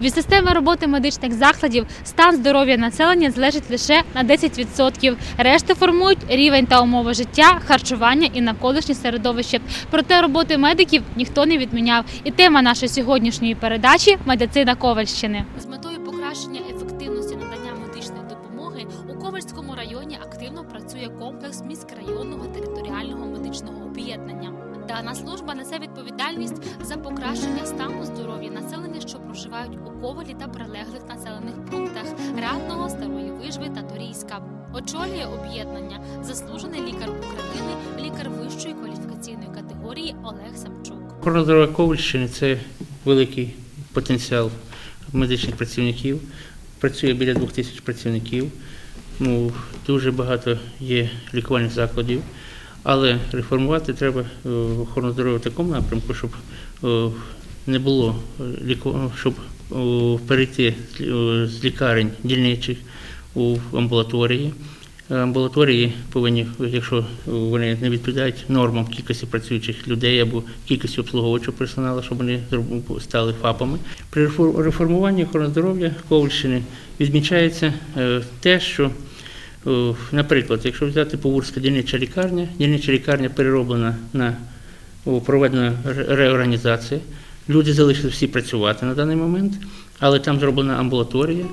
Від системи роботи медичних закладів стан здоров'я населення залежить лише на 10%. Решту формують рівень та умови життя, харчування і навколишнє середовище. Проте роботи медиків ніхто не відміняв. І тема нашої сьогоднішньої передачі медицина Ковальщини. З метою покращення ефективності надання медичної допомоги у Ковальському районі активно працює комплекс міськрайонного територіального медичного об'єднання. Дана служба несе відповідальність за покращення стану здоров'я населення, що проживають у Ковалі та прилеглих населених пунктах Ратного, Старої Вижви та Торійська. Очолює об'єднання заслужений лікар України, лікар вищої кваліфікаційної категорії Олег Самчук. Здоров'я Ковальщини це великий потенціал медичних працівників. Працює біля двох тисяч працівників. Ну, дуже багато є лікувальних закладів. Але реформувати треба е, охорону здоров'я в такому напрямку, щоб е, не було е, щоб перейти з лі- з лікарень дільничих у амбулаторії. Амбулаторії повинні, якщо вони не відповідають нормам кількості працюючих людей або кількості обслуговуючого персоналу, щоб вони стали ФАПами. При рефор- реформуванні охорони здоров'я Ковальщини відмічається те, що, наприклад, якщо взяти Поворська дільнича лікарня, дільнича лікарня перероблена на проведена реорганізація. Люди залишили всі працювати на даний момент, але там зроблена амбулаторія,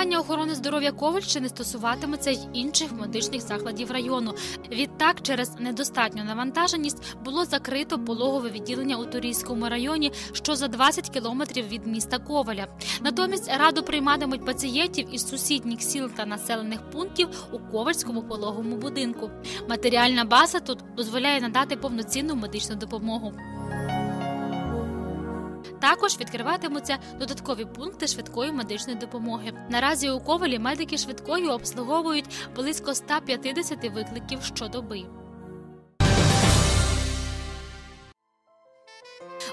Реформування охорони здоров'я Ковальщини стосуватиметься й інших медичних закладів району. Відтак, через недостатню навантаженість було закрито пологове відділення у Турійському районі, що за 20 кілометрів від міста Коваля. Натомість раду прийматимуть пацієнтів із сусідніх сіл та населених пунктів у Ковальському пологовому будинку. Матеріальна база тут дозволяє надати повноцінну медичну допомогу. Також відкриватимуться додаткові пункти швидкої медичної допомоги. Наразі у Ковалі медики швидкої обслуговують близько 150 викликів щодоби.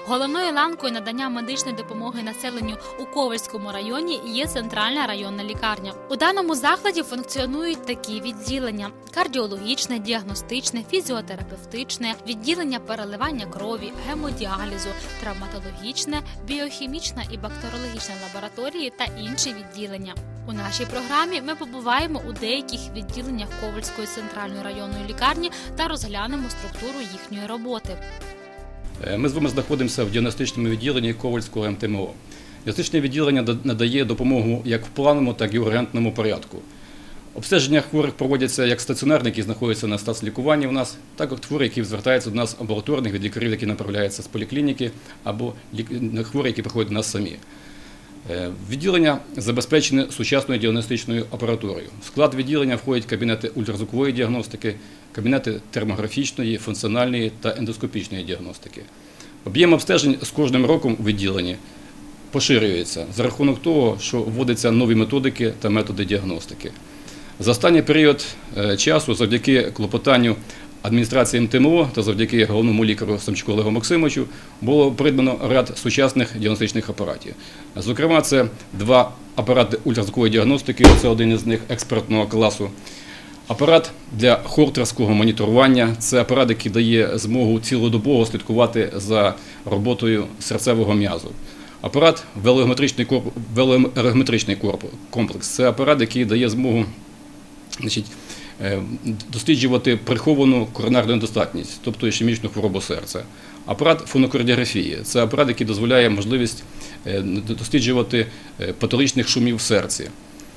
Головною ланкою надання медичної допомоги населенню у Ковальському районі є центральна районна лікарня. У даному закладі функціонують такі відділення: кардіологічне, діагностичне, фізіотерапевтичне, відділення переливання крові, гемодіалізу, травматологічне, біохімічна і бактеріологічна лабораторії та інші відділення. У нашій програмі ми побуваємо у деяких відділеннях Ковальської центральної районної лікарні та розглянемо структуру їхньої роботи. Е, Ми з вами знаходимося в діагностичному відділенні Ковальського МТМО. Діагностичне відділення надає допомогу як в плановому, так і в ургентному порядку. Обстеження хворих проводяться як стаціонарні, які знаходяться на стацлікуванні в нас, так і хворі, які звертаються до нас амбулаторних від лікарів, які направляються з поліклініки, або хворі, які приходять до нас самі. Е, Відділення забезпечене сучасною діагностичною апаратурою. В склад відділення входять кабінети ультразвукової діагностики, кабінети термографічної, функціональної та ендоскопічної діагностики. Об'єм обстежень з кожним роком у відділенні поширюється за рахунок того, що вводяться нові методики та методи діагностики. За останній період е, часу, завдяки клопотанню адміністрації МТМО та завдяки головному лікарю Самчуку Олегу Максимовичу, було придбано ряд сучасних діагностичних апаратів. Зокрема, це два апарати ультразвукової діагностики, це один із них експертного класу. Апарат для хортерського моніторування це апарат, який дає змогу цілодобово слідкувати за роботою серцевого м'язу. Апарат велометричний корпус, комплекс це апарат, який дає змогу значить, досліджувати приховану коронарну недостатність, тобто ішемічну хворобу серця. Апарат фонокардіографії це апарат, який дозволяє можливість е, досліджувати е, патологічних шумів в серці.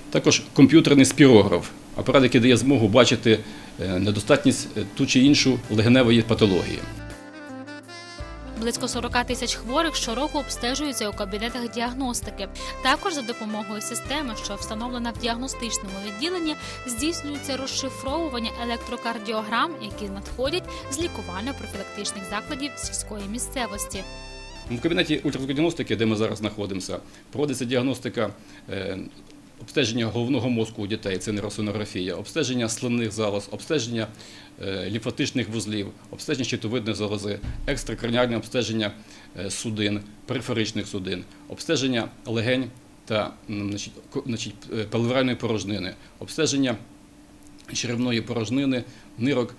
Також комп'ютерний спірограф, апарат, який дає змогу бачити е, недостатність е, ту чи іншу легеневої патології. Близько 40 тисяч хворих щороку обстежуються у кабінетах діагностики. Також за допомогою системи, що встановлена в діагностичному відділенні, здійснюється розшифровування електрокардіограм, які надходять з лікувально-профілактичних закладів сільської місцевості. В кабінеті ультразвукодіагностики, де ми зараз знаходимося, проводиться діагностика е, обстеження головного мозку у дітей, це нейросонографія, обстеження слинних залоз, обстеження е, лімфатичних вузлів, обстеження щитовидної залози, екстракраніальне обстеження е, судин, периферичних судин, обстеження легень та е, плевральної порожнини, обстеження черевної порожнини, нирок,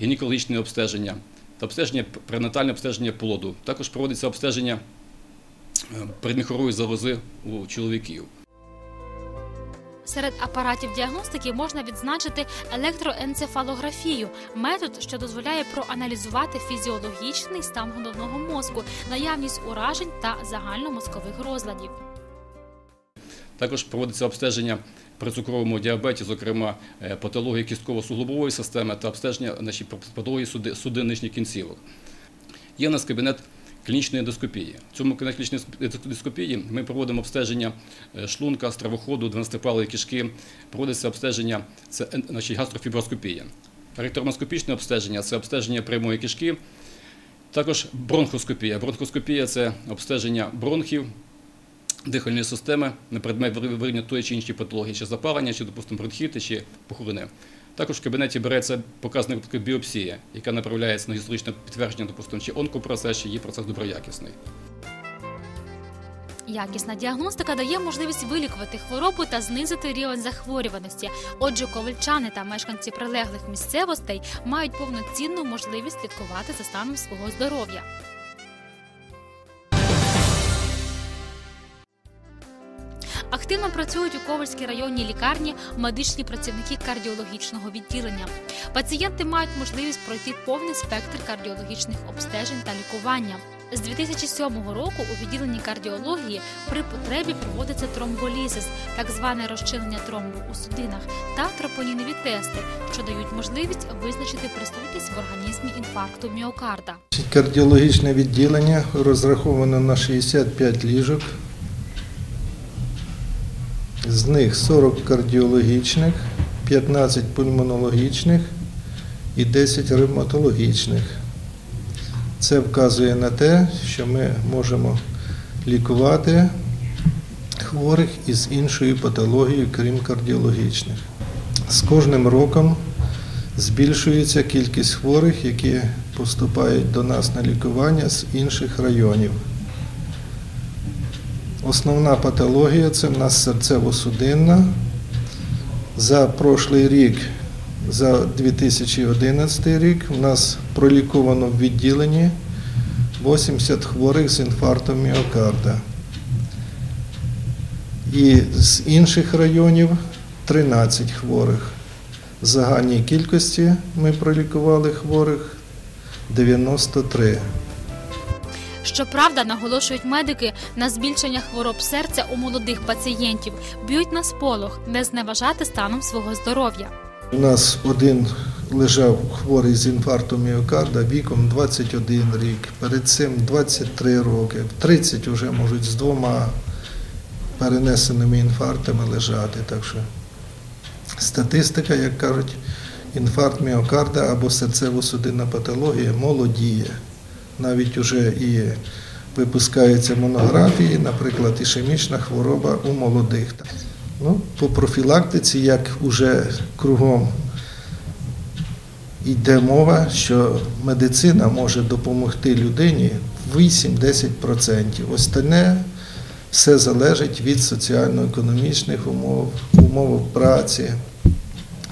гінекологічне обстеження та обстеження пренатальне обстеження плоду. Також проводиться обстеження передміхорової залози у чоловіків. Серед апаратів діагностики можна відзначити електроенцефалографію – метод, що дозволяє проаналізувати фізіологічний стан головного мозку, наявність уражень та загальномозкових розладів. Також проводиться обстеження при цукровому діабеті, зокрема е, патології кістково-суглобової системи та обстеження значить, патології суди, судин нижніх кінцівок. Є у нас кабінет клінічної ендоскопії. В цьому клінічної ендоскопії ми проводимо обстеження е, шлунка, стравоходу, 12-палої кишки, проводиться обстеження, це значить, гастрофіброскопія. Ректорноскопічне обстеження це обстеження прямої кишки, також бронхоскопія. Бронхоскопія це обстеження бронхів, дихальної системи на предмет виявлення тої чи іншої патології, чи запалення, чи, допустимо, бронхіти, чи пуховини. Також в кабінеті береться показник біопсія, яка направляється на гістологічне підтвердження, допустимо, чи онкопроцес, чи її процес доброякісний. Якісна діагностика дає можливість вилікувати хворобу та знизити рівень захворюваності. Отже, ковальчани та мешканці прилеглих місцевостей мають повноцінну можливість слідкувати за станом свого здоров'я. Активно працюють у Ковальській районній лікарні медичні працівники кардіологічного відділення. Пацієнти мають можливість пройти повний спектр кардіологічних обстежень та лікування. З 2007 року у відділенні кардіології при потребі проводиться тромболізис, так зване розчинення тромбу у судинах, та тропонінові тести, що дають можливість визначити присутність в організмі інфаркту міокарда. Кардіологічне відділення розраховано на 65 ліжок. З них 40 кардіологічних, 15 пульмонологічних і 10 ревматологічних. Це вказує на те, що ми можемо лікувати хворих із іншою патологією, крім кардіологічних. З кожним роком збільшується кількість хворих, які поступають до нас на лікування з інших районів. Основна патологія це в нас серцево-судинна. За прошлий рік, за 2011 рік, в нас проліковано в відділенні 80 хворих з інфарктом міокарда. І з інших районів 13 хворих. В загальній кількості ми пролікували хворих 93. Щоправда, наголошують медики, на збільшення хвороб серця у молодих пацієнтів б'ють на сполох, не зневажати станом свого здоров'я. У нас один лежав хворий з інфарктом міокарда віком 21 рік, перед цим 23 роки, в 30 вже можуть з двома перенесеними інфарктами лежати. Так що статистика, як кажуть, інфаркт міокарда або серцево-судинна патологія молодіє. Навіть уже і випускаються монографії, наприклад, ішемічна хвороба у молодих. Ну, по профілактиці, як уже кругом йде мова, що медицина може допомогти людині 8-10%. Остальне все залежить від соціально-економічних умов, умов праці,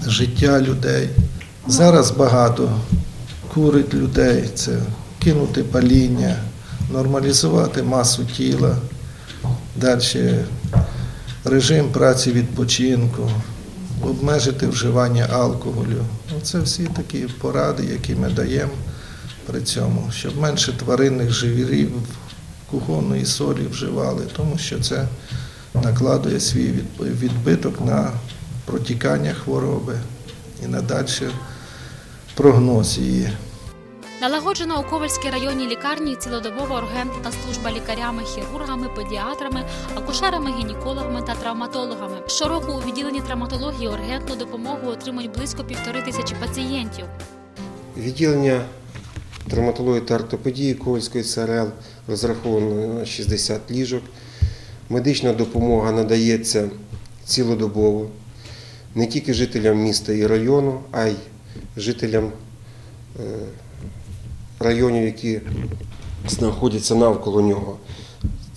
життя людей. Зараз багато курить людей, це кинути паління, нормалізувати масу тіла, далі режим праці відпочинку, обмежити вживання алкоголю. Ну, Це всі такі поради, які ми даємо при цьому, щоб менше тваринних живірів, кухонної солі вживали, тому що це накладує свій відбиток на протікання хвороби і на дальший прогноз її. Налагоджена у Ковальській районній лікарні цілодобова ургентна служба лікарями, хірургами, педіатрами, акушерами, гінекологами та травматологами. Щороку у відділенні травматології ургентну допомогу отримують близько півтори тисячі пацієнтів. Відділення травматології та ортопедії Ковальської ЦРЛ розраховано на 60 ліжок. Медична допомога надається цілодобово не тільки жителям міста і району, а й жителям е, районів, які знаходяться навколо нього.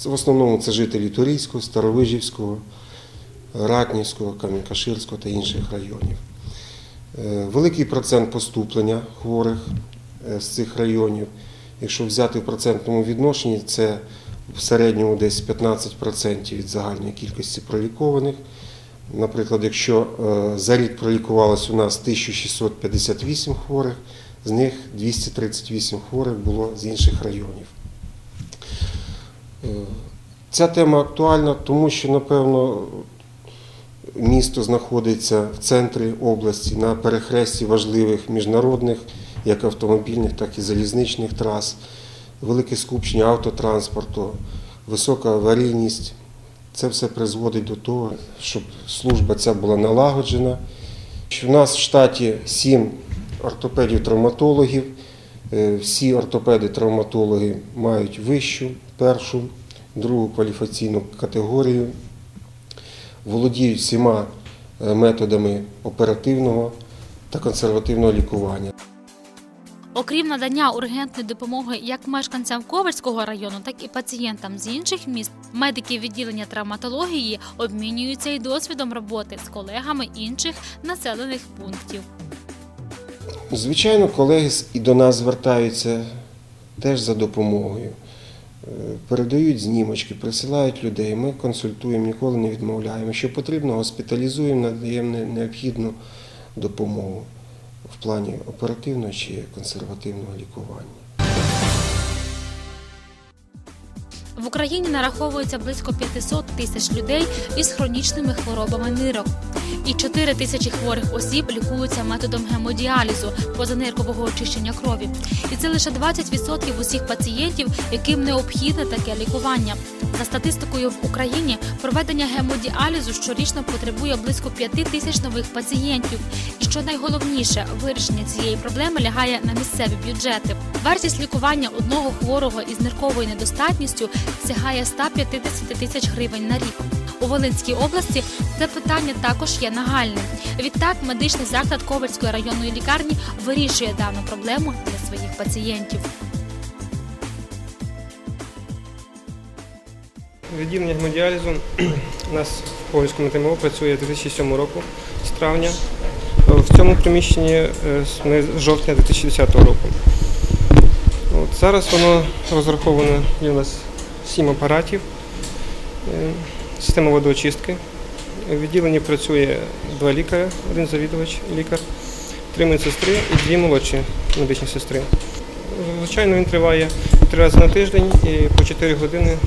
В основному це жителі Турійського, Старовижівського, Ратнівського, Кам'янкаширського та інших районів. Е, Великий процент поступлення хворих е, з цих районів. Якщо взяти в процентному відношенні, це в середньому десь 15% від загальної кількості пролікованих. Наприклад, якщо е, за рік пролікувалось у нас 1658 хворих, з них 238 хворих було з інших районів. Е, Ця тема актуальна, тому що, напевно, місто знаходиться в центрі області на перехресті важливих міжнародних, як автомобільних, так і залізничних трас, велике скупчення автотранспорту, висока аварійність. Це все призводить до того, щоб служба ця була налагоджена. У нас в штаті сім ортопедів-травматологів. Е, Всі ортопеди-травматологи мають вищу, першу, другу кваліфікаційну категорію, володіють всіма е, методами оперативного та консервативного лікування. Окрім надання ургентної допомоги як мешканцям Ковальського району, так і пацієнтам з інших міст, медики відділення травматології обмінюються і досвідом роботи з колегами інших населених пунктів. Звичайно, колеги і до нас звертаються теж за допомогою. Е, Передають знімочки, присилають людей. Ми консультуємо, ніколи не відмовляємо. Що потрібно, госпіталізуємо, надаємо необхідну допомогу в плані оперативного чи консервативного лікування. В Україні нараховується близько 500 тисяч людей із хронічними хворобами нирок. І 4 тисячі хворих осіб лікуються методом гемодіалізу позаниркового очищення крові. І це лише 20% усіх пацієнтів, яким необхідне таке лікування. За статистикою в Україні проведення гемодіалізу щорічно потребує близько 5 тисяч нових пацієнтів. І що найголовніше, вирішення цієї проблеми лягає на місцеві бюджети. Вартість лікування одного хворого із нирковою недостатністю сягає 150 тисяч гривень на рік. У Волинській області це питання також є нагальним. Відтак, медичний заклад Ковальської районної лікарні вирішує дану проблему для своїх пацієнтів. Відділення гемодіалізу у нас в Ковальському ТМО працює 2007 року, з травня. В цьому приміщенні е, ми з жовтня 2010 року. От зараз воно розраховано, є у нас сім апаратів, е, система водоочистки. В відділенні працює два лікаря, один завідувач лікар, три медсестри і дві молодші медичні сестри. Звичайно, він триває три рази на тиждень і по 4 години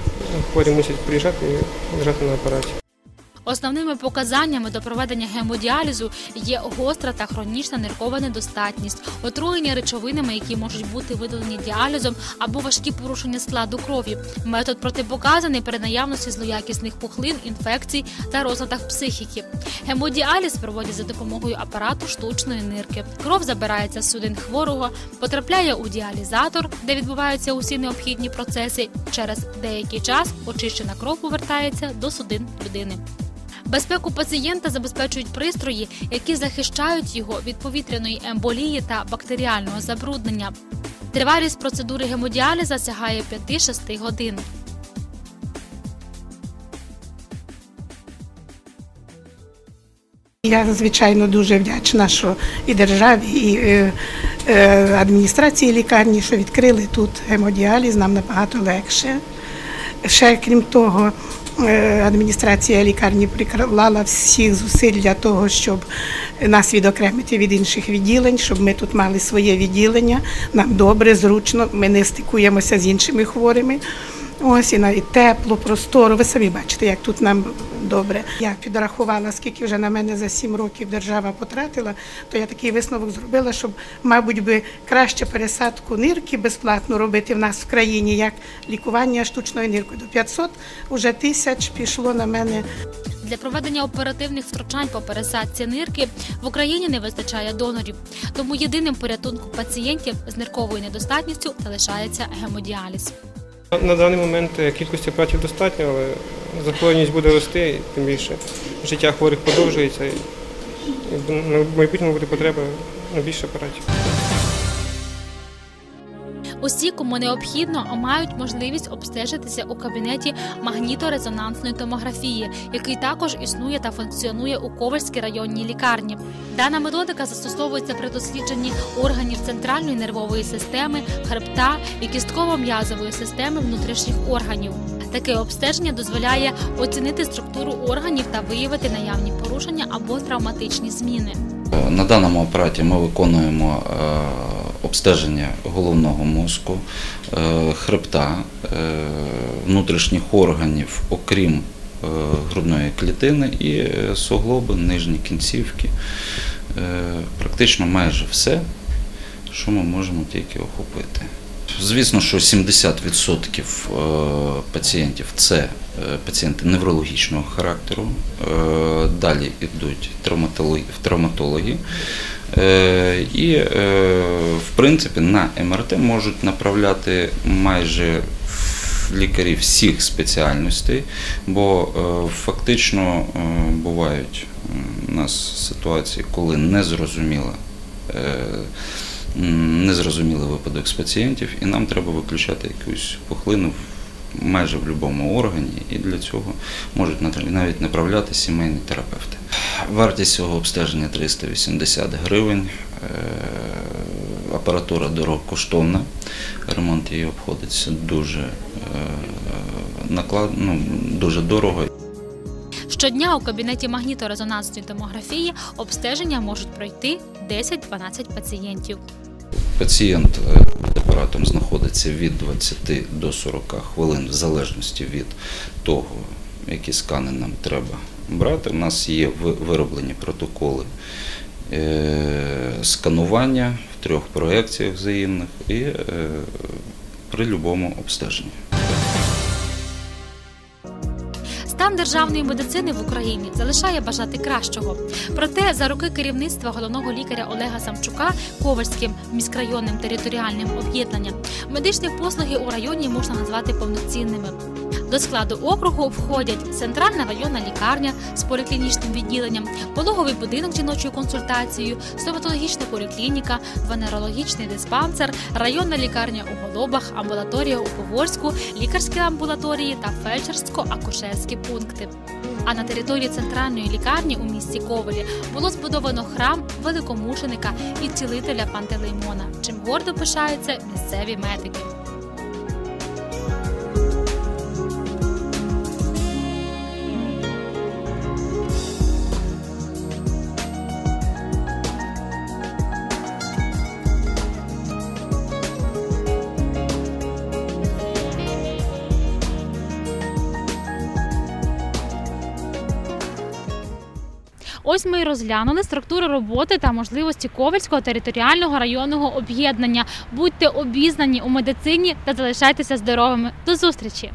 хворі мусять приїжджати і лежати на апараті. Основними показаннями до проведення гемодіалізу є гостра та хронічна ниркова недостатність, отруєння речовинами, які можуть бути видалені діалізом, або важкі порушення складу крові. Метод протипоказаний при наявності злоякісних пухлин, інфекцій та розладах психіки. Гемодіаліз проводять за допомогою апарату штучної нирки. Кров забирається з судин хворого, потрапляє у діалізатор, де відбуваються усі необхідні процеси. Через деякий час очищена кров повертається до судин людини. Безпеку пацієнта забезпечують пристрої, які захищають його від повітряної емболії та бактеріального забруднення. Тривалість процедури гемодіаліза сягає 5-6 годин. Я звичайно дуже вдячна, що і державі, і е, е, адміністрації лікарні, що відкрили тут гемодіаліз, нам набагато легше. Ще крім того, адміністрація лікарні приклала всіх зусиль для того, щоб нас відокремити від інших відділень, щоб ми тут мали своє відділення. Нам добре, зручно, ми не стикуємося з іншими хворими. Ось і навіть тепло, просторо. Ви самі бачите, як тут нам добре. Я підрахувала, скільки вже на мене за сім років держава потратила, то я такий висновок зробила, щоб, мабуть, би краще пересадку нирки безплатно робити в нас в країні, як лікування штучною ниркою. До 500 вже тисяч пішло на мене. Для проведення оперативних втручань по пересадці нирки в Україні не вистачає донорів. Тому єдиним порятунком пацієнтів з нирковою недостатністю залишається гемодіаліз. На даний момент е, кількості апаратів достатньо, але захворюваність буде рости, тим більше життя хворих подовжується. І в майбутньому буде потреба на більше апаратів. Усі, кому необхідно, мають можливість обстежитися у кабінеті магніторезонансної томографії, який також існує та функціонує у Ковальській районній лікарні. Дана методика застосовується при дослідженні органів центральної нервової системи, хребта і кістково-м'язової системи внутрішніх органів. Таке обстеження дозволяє оцінити структуру органів та виявити наявні порушення або травматичні зміни. На даному апараті ми виконуємо е, обстеження головного мозку, е, хребта, е, внутрішніх органів, окрім е, грудної клітини і суглоби, нижні кінцівки. Практично майже все, що ми можемо тільки охопити. Звісно, що 70% е, пацієнтів це пацієнти неврологічного характеру. Далі йдуть травматологи, І, е, в принципі, на МРТ можуть направляти майже лікарі всіх спеціальностей, бо е, фактично е, бувають у нас ситуації, коли незрозуміла. е, м, Незрозумілий випадок з пацієнтів, і нам треба виключати якусь пухлину майже в будь-якому органі, і для цього можуть навіть направляти сімейні терапевти. Вартість цього обстеження 380 гривень. Е, Апаратура дорогокоштовна, ремонт її обходиться дуже, е, наклад, ну, дуже дорого Щодня у кабінеті магніторезонансної томографії обстеження можуть пройти 10-12 пацієнтів. Пацієнт е, під апаратом знаходиться від 20 до 40 хвилин в залежності від того, які скани нам треба брати. У нас є вироблені протоколи е, сканування в трьох проекціях взаємних і е, при будь-якому обстеженні. Стан державної медицини в Україні залишає бажати кращого. Проте за роки керівництва головного лікаря Олега Самчука Ковальським міськрайонним територіальним об'єднанням медичні послуги у районі можна назвати повноцінними. До складу округу входять центральна районна лікарня з поліклінічним відділенням, пологовий будинок жіночою консультацією, стоматологічна поліклініка, венерологічний диспансер, районна лікарня у Голобах, амбулаторія у Поворську, лікарські амбулаторії та фельдшерсько-акушерські пункти. А на території центральної лікарні у місті Ковелі було збудовано храм великомушеника і цілителя Пантелеймона, чим гордо пишаються місцеві медики. Ось ми і розглянули структуру роботи та можливості Ковальського територіального районного об'єднання. Будьте обізнані у медицині та залишайтеся здоровими. До зустрічі!